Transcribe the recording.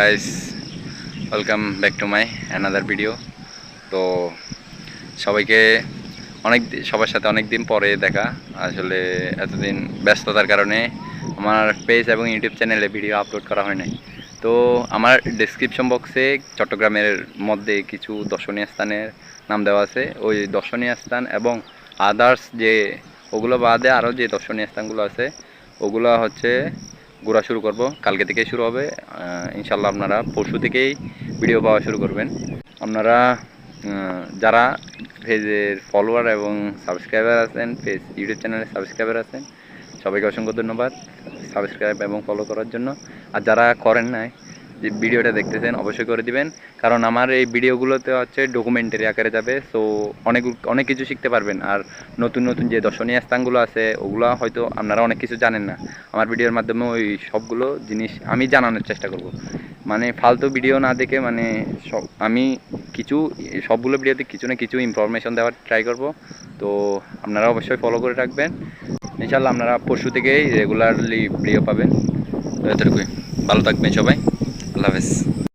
Guys welcome back to my another video তো সবাইকে অনেক সবার সাথে অনেক দিন পরে দেখা। আসলে এতদিন ব্যস্ততার কারণে আমার পেজ এবং ইউটিউব চ্যানেলে ভিডিও আপলোড করা হয় নাই। তো আমার ডেসক্রিপশন বক্সে চট্টগ্রামের মধ্যে কিছু দর্শনীয় স্থানের নাম দেওয়া আছে। ওই দর্শনীয় স্থান এবং আদার্স যে ওগুলো বাদে আরও যে দর্শনীয় স্থানগুলো আছে, ওগুলো হচ্ছে ঘোরা শুরু করব। কালকে থেকে শুরু হবে। ইনশাল্লাহ আপনারা পরশু থেকেই ভিডিও পাওয়া শুরু করবেন। আপনারা যারা পেজের ফলোয়ার এবং সাবস্ক্রাইবার আছেন, পেজ ইউটিউব চ্যানেলে সাবস্ক্রাইবার আছেন, সবাইকে অসংখ্য ধন্যবাদ। সাবস্ক্রাইব এবং ফলো করার জন্য। আর যারা করেন নাই যে ভিডিওটা দেখতেছেন, অবশ্যই করে দিবেন। কারণ আমার এই ভিডিওগুলোতে হচ্ছে ডকুমেন্টারি আকারে যাবে সো অনেক অনেক কিছু শিখতে পারবেন। আর নতুন নতুন যে দর্শনীয় স্থানগুলো আছে, ওগুলো হয়তো আপনারা অনেক কিছু জানেন না। আমার ভিডিওর মাধ্যমে ওই সবগুলো জিনিস আমি জানানোর চেষ্টা করব। মানে ফালতু ভিডিও না দেখে মানে সব, আমি কিছু, সবগুলো ভিডিওতে কিছু না কিছু ইনফরমেশন দেওয়ার ট্রাই করব। তো আপনারা অবশ্যই ফলো করে রাখবেন। ইনশাল্লাহ আপনারা পরশু থেকেই রেগুলারলি ভিডিও পাবেন। এতটুকুই। ভালো থাকবেন সবাই। আল্লাহ হাফেজ।